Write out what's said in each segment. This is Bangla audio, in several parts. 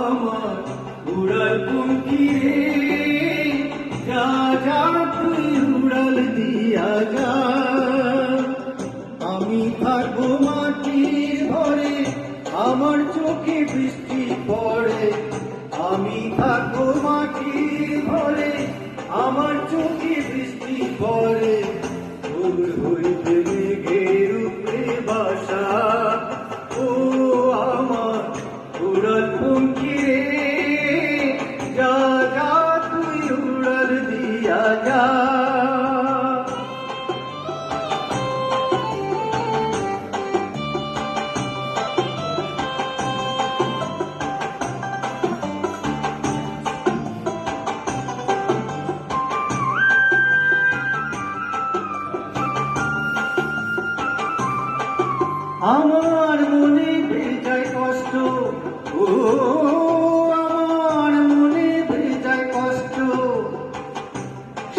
আমার উড়াল পঙ্কি রে যা। আমার চোখে বৃষ্টি পড়ে। আমি থাকব মাটির ঘরে, আমার চোখে দিয়া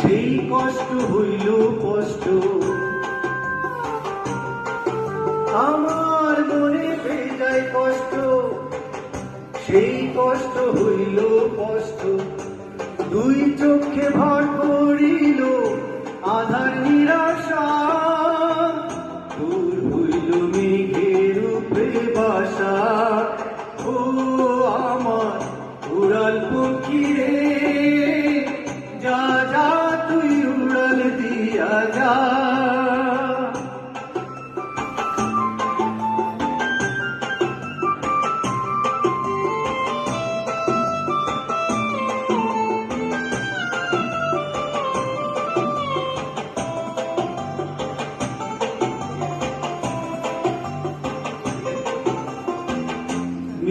সেই কষ্ট হইল কষ্ট। আমার মনে ভেজায় কষ্ট। সেই কষ্ট হইল কষ্ট। দুই চোখে ভর করিল আধার নিরাশা। দূর হইল মেঘের উপরে বাসা। ও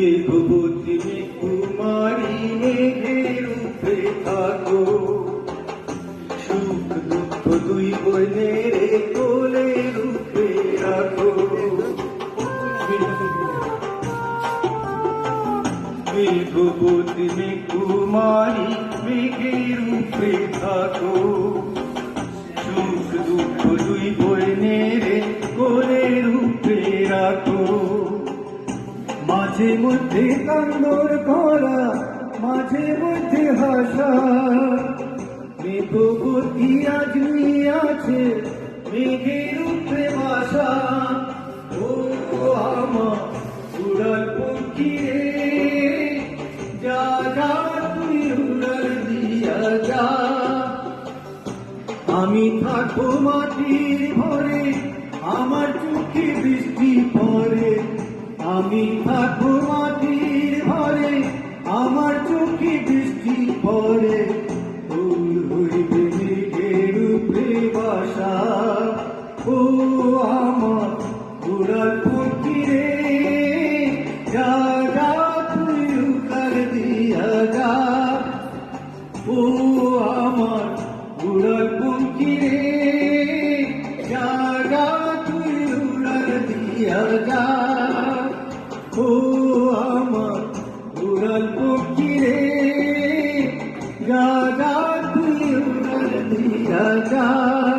মেঘবতী কুমারী মেঘের উপরে থাকো। সুখ দুঃখ দুই বোনের কোলে রূপে রাখো। মেঘবতী কুমারী মেঘের উপরে থাকো। মাঝে মধ্যে কান্দর করা মাঝে মধ্যে হাসা। মেঘবতী আজ আছে মেঘের উপরে বাসা? ও আমার উড়াল পক্ষী যা যা তুই দিয়া যা। আমি থাকব মাটির আমি থাকব মাটির ঘরে, আমার চোখে বৃষ্টি পড়ে। ফুল হইবে মেঘের উপরে বাসা। ও আমার তুই উকার দিয়া যা। ও আমার উড়াল পুকিরে তুই উড়াল দিয়া যা। ural pokire tu ural